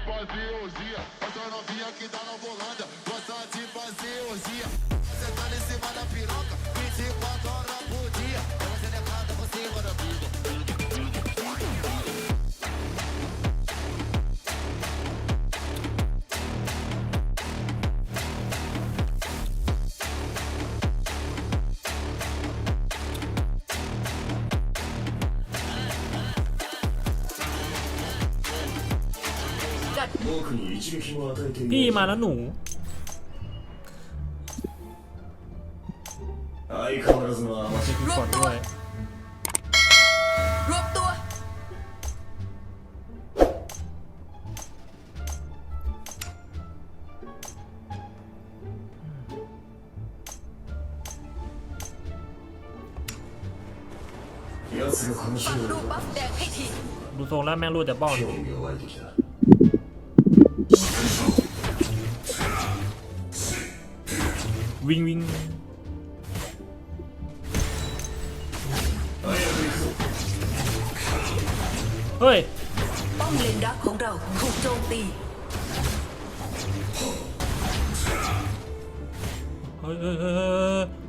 de orgia. Essa novinha que tá na volanda, พี่มาแล้วหนู 相変わらずのアマチュ ก่อนด้วย รวบตัว ア奴がこの城 ปัก を รูปบัฟแดงให้ที ดูทรงแล้วแม่งรู้แต่ป้อน 興味が湧いてきた ิ่งวิ่งเฮ้ย ป้อมเลนดักของเราถูกโจมตี เฮ้ยเฮ้ยเฮ้ยเฮ้ย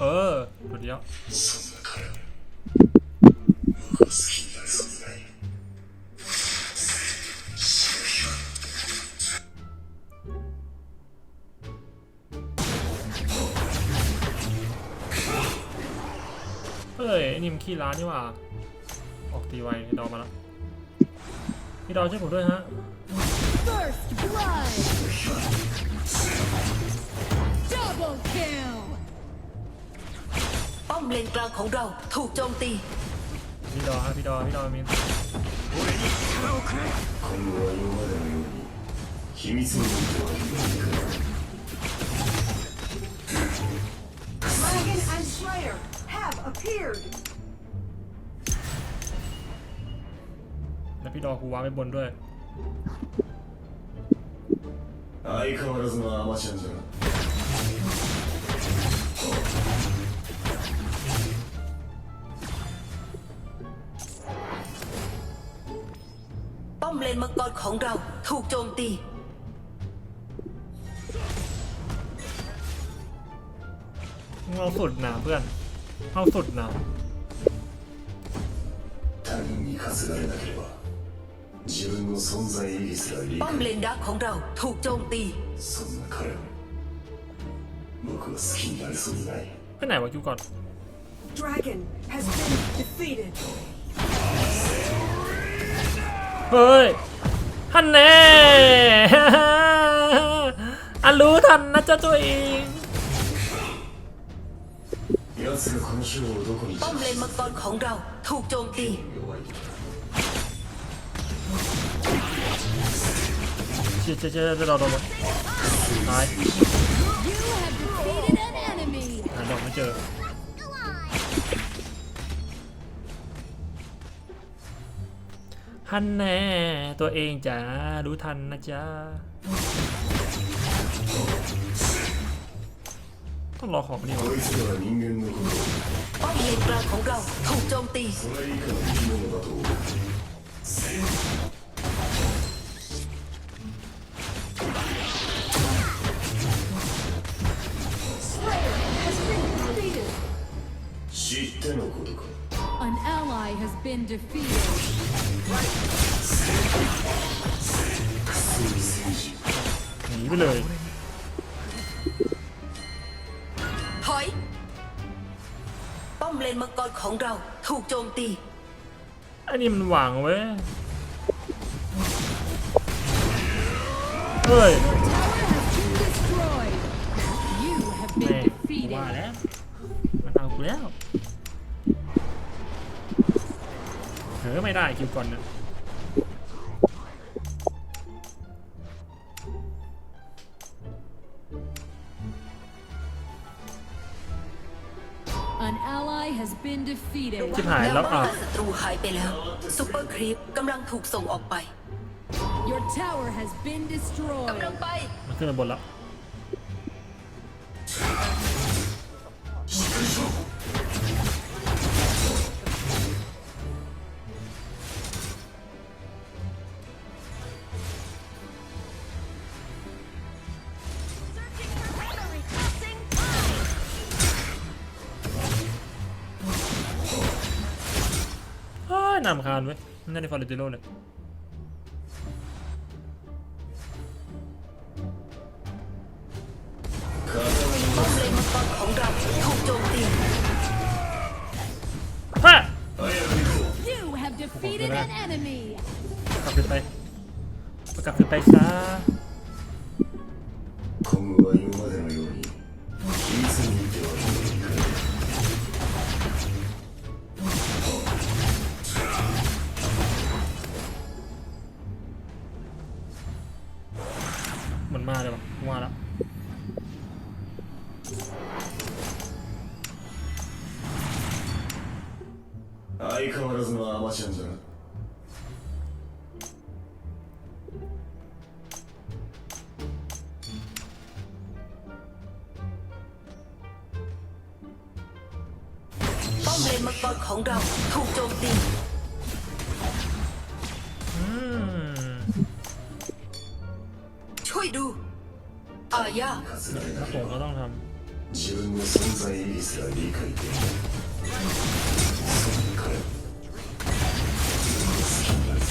เออเดี๋ยว เฮ้ยไอ้นี่มันขี้ร้านนี่หว่า ออกตีไวไอ้ดอมาแล้วพี่ดอช่วยผมด้วยฮะ First blood! Double kill! ป้อมเลนกลางของเราถูกโจมตี พี่ดอฮะพี่ดอพี่ดอมี 今後は今までのように秘密にっては言わない พี่ดอกูวางไว้บนด้วย 相変わらずのアマちゃんだな ป้อมเลนมังกรของเราถูกโจมตี เอาสุดนะเพื่อน เอาสุดนะ 他人に担がれなければ 自分の存在意義すら理 ป้อมเล 解 นดักของเราถูกโจมตี そんな彼を僕は好きになれそうにない ไปไหนวะคิวก่อน Dragon has been defeated. เฮ้ยฮันแน่ อันรู้ทันนะเจ้าตัวเอง 奴がこの城をどこに ป้อมเลนมังกรของเราถูกโจมตี 弱いと เจ๊เจ๊เจ๊เจ๊เราโดนตายหาดอกไม่เจอทันแน่ ตัวเองจ้ารู้ทันนะจ๊ะต้องรอของนี่วะป้อมเลนกลางของเราถูกโจมตี の生き物だと思っている 知ってのことか An ally has been defeated. หนีไปเลย ถอย ป้อมเลนมังกรของเราถูกโจมตี อันนี้มันหวังเว้ย เฮ้ย Tower has been destroyed. You have แม่ been กูว่า defeated. แล้ว มันเอากูแล้ว เฮ้ยไม่ได้คิวก่อนนะ An ally has been defeated. ชิบหายแล้วอะศัตรูหายไปแล้วซุปเปอร์ครีปกำลังถูกส่งออกไป Your tower has been กำลัง destroyed. ไปมันขึ้นมาบนแล้ว นำคาญเว้ยนั่นในฟอร์เรติโรเลย ป้อมเลนมังกรของเราถูกโจมตี ฮะ You have defeated an enemy. กลับขึ้นไปกลับขึ้นไปซะ 今後は今までのように เลนมังกรของเราถูกโจมตี อืม ช่วยดู อาญา 課せられな ผ けれ ม ば ก็ต้องท 自分の存在意義すら理解できないそれから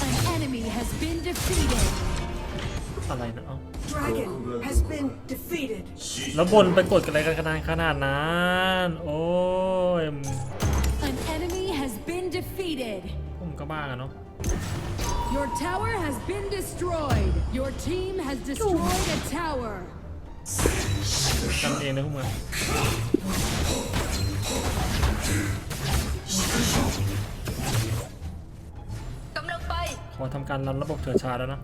An enemy has been defeated. ำอะไรนะเอ้า Dragon has been defeated. แล้วบนไปกดกันอะไรกันขนาดขนาดนั้น โอ้ย defeated. ผมก็บ้ากันเนาะ Your tower has been destroyed. Your team has destroyed a tower. กันเองนะพวกมึงกำลังไป ขอทำการรันระบบเถื่อนชาแล้วนะ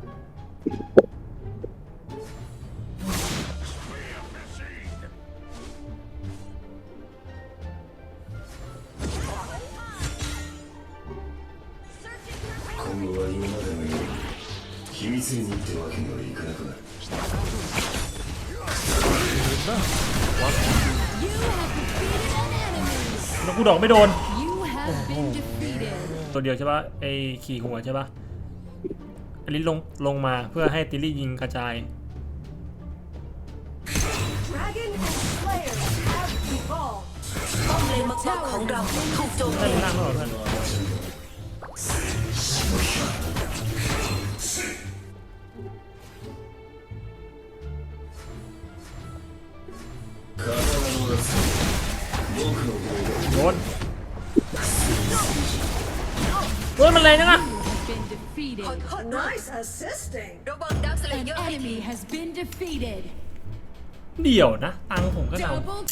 秘密に言ってわけにはいかなくなる You have defeated an enemy. แล้วกูดอกไม่โดน You have been defeated. ตัวเดียวใช่ปะไอขี่หัวใช่ปะอันนี้ลงลงมาเพื่อให้ติลลี่ยิงกระจาย Dragon and Slayer have evolved. ป้อมเลนมังกรของเราถูกโจม เพื่อ ตี นล่างแล้วเหรอเพื่อน โดนมันแรงจังอะ You have been defeated. Nice assisting. ระวังดักสเล An เยอร์ให้ดี enemy has been defeated. เดี๋ยวนะ ตังค์ผมก็เอา Double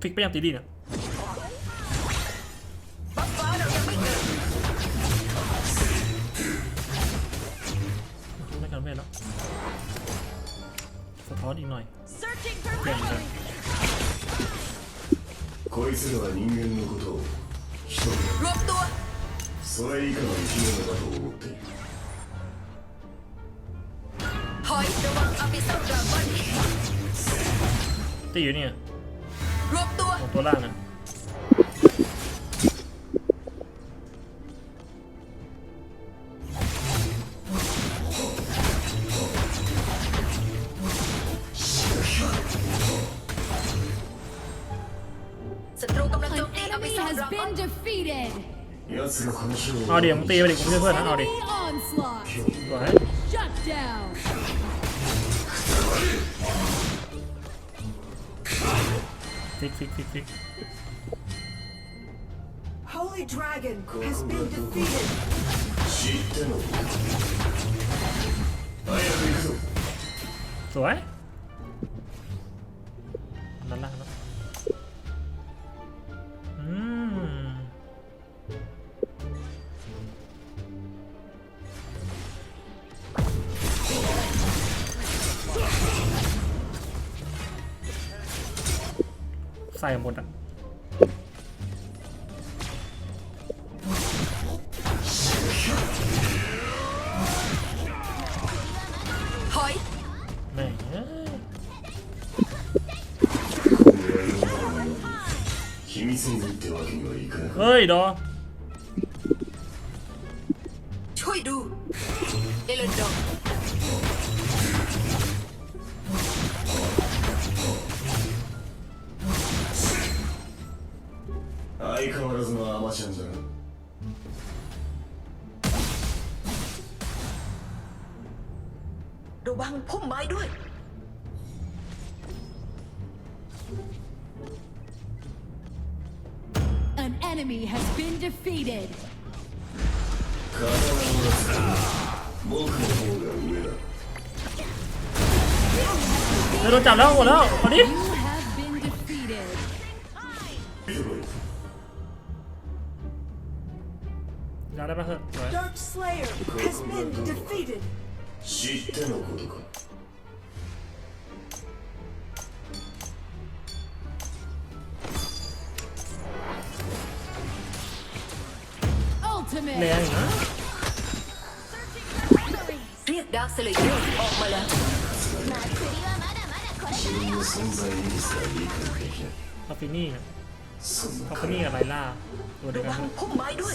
ฟิกไปยังติลลี่นะบัฟฟ้าเรายังไม่เกิดไม่กันเวทแล้วสะท้อนอีกหน่อย searching for เปลี่ยนเลย こいつらは人間のことを人。ロッドはそれ以下の生き物だと思って。いるはい。っていうねロッドは？元ラーナ defeated. Audi, I'm gonna Holy Dragon has been defeated. ใส่หมดอ่ะ ถอย แม่งเอ้ย 今後は今までのように秘密に言ってわけにはいかなくなる เฮ้ยดอ ช่วยดู เอเลนดอ マちゃんだな ระวังพุ่มไม้ด้วย An enemy has been defeated. 体をつか僕の方が上だ เดี๋ยวโดนจับแล้วหมดแล้วเอาดิ You been defeated. 知ってのことか แรง Ultimate. อยู่นะ เรียกดาร์คสเลเยอร์ออกมาแล้ว 自分の存在意義すら理解できない คาฟินี่อะ そんな คาฟินี่กับไลล่าตัวเดียว ระ กัน วัง เถอะ พุ่มไม้ด้วย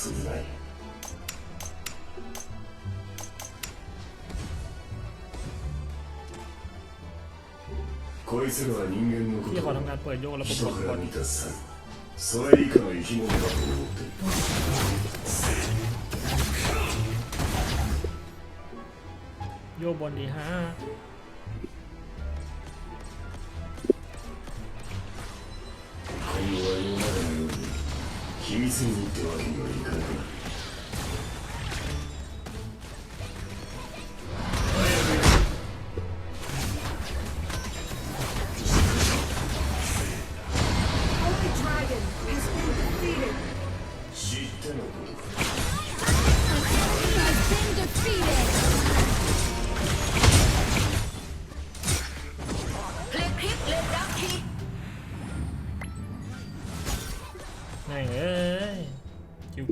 存在 こいつらは人間のこ ที่ と เขา を ทำงานเปิดโยกระบบ 人 กด か ก ら ด 見た際それ以下の生き物だと思っている โยกบนดีฮะ 今後は今までのように秘密にってわけにはいかない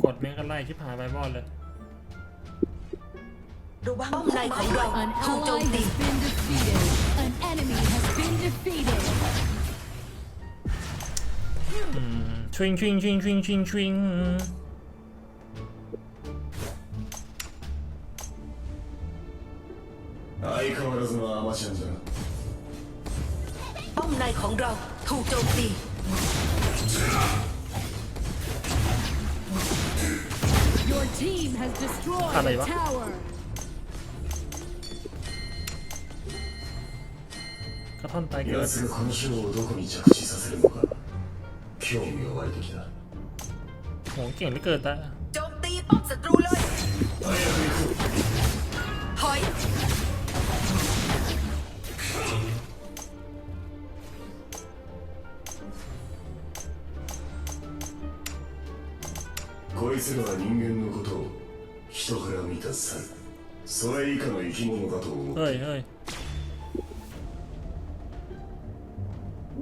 กดแม่งก็ไล่ชิบหายไปบอดเลย ระวังป้อมในของเรา An ถูกโจม ally ตี has been defeated. An enemy has been defeated. อืมชวิงชวิงชวิงชวิงชวิงชวิง 相変わらずのアマちゃんだな ป้อมในของเราถูกโจมตี Your team has destroyedอะไร a วะ tower. กระท่อนตายเกิด 奴がこの賞をどこに着地させるのか興味が湧いてきた โหเก่งเหลือเกินแต่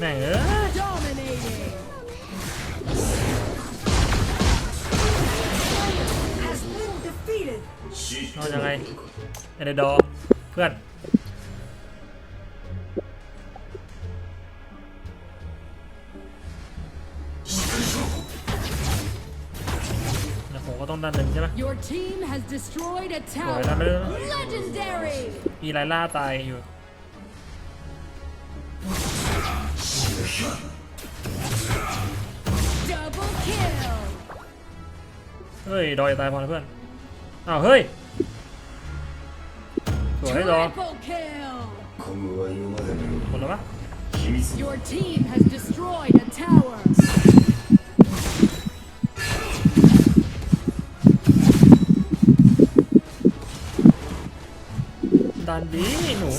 แม่เอยายังไงเอเดดอเพื่อนเนี่ยผมก็ต้องดันหนึ่งใช่ไหม Your team has มีไลล่าตายอยู่ เฮ้ย ดอยตายพอนะเพื่อน อ้าว เฮ้ย สวยดอหมดแล้วปะดันดีหนู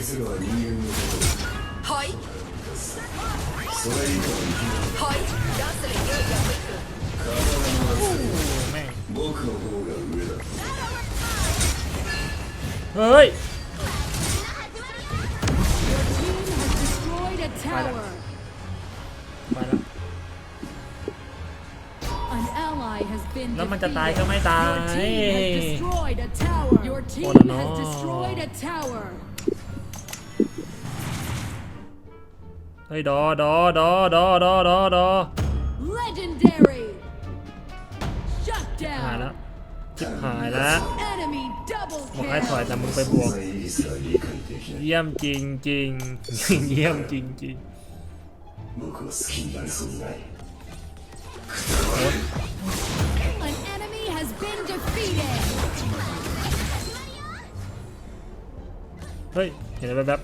愛するは人間のことはいそれ以降ははい出する勇気は僕の方が上だはい tower. An ally has been defeated. Your team has destroyed a tower. เฮ้ยดอดอดอดอดอดอดอ Legendary. Shut หายแล้ว down. จิบหายแล้ว Enemy double บอกให้ถอย kill. แต่มึงไปบวก 存在意義すら理解できない เยี่ยมจริงจริง เยี่ยมจริงจริง 僕は好きになれそうにない An enemy has been defeated. เฮ้ย เห็นอะไรแบบ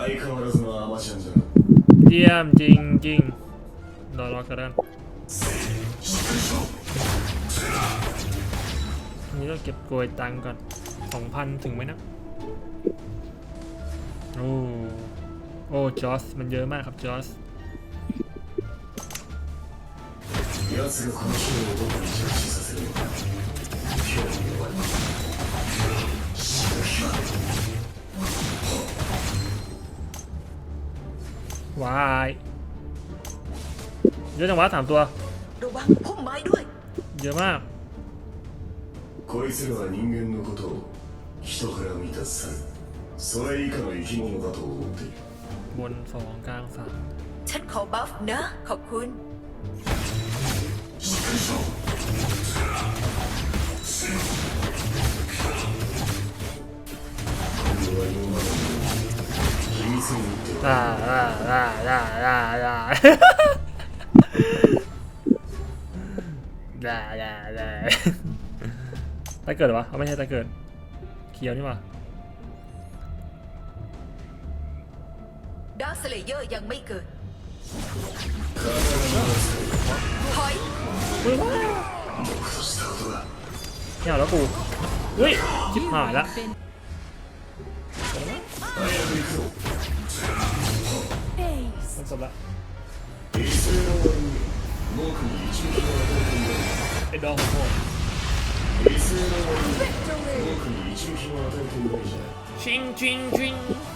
相変わらずのアマちゃんだな ๆเยี่ยมจริงจริงรอรอกระดานนี่ก็เก็บกลวยตังค์ก่อนสองพันถึงไหมนะ โอ้ โอ้ จอส มันเยอะมากครับ จอส 奴がこのヒーローをどこに着地させるのか興味はない死ぬ日ま วาย เยอะจังวะสามตัว ระวังพุ่มไม้ด้วย เยอะมาก こいつらは人間のことを人から見た猿それ以下の生き物だと思っている บนสองกลางสาม ฉันขอบัฟนะ ขอบคุณ 今度は今 อ่าอ่าอ่าอ่าอ่าอ่าได้าเกิดหรอวะเอาไม่ใช่ตาเกิด เขียวนี่วะดาร์คสเลเยอร์ยังไม่เกิดถอยเฮ้ยเหนียวแล้วกูเฮ้ยจิบหายละ 戦争だえどうもチンチンチン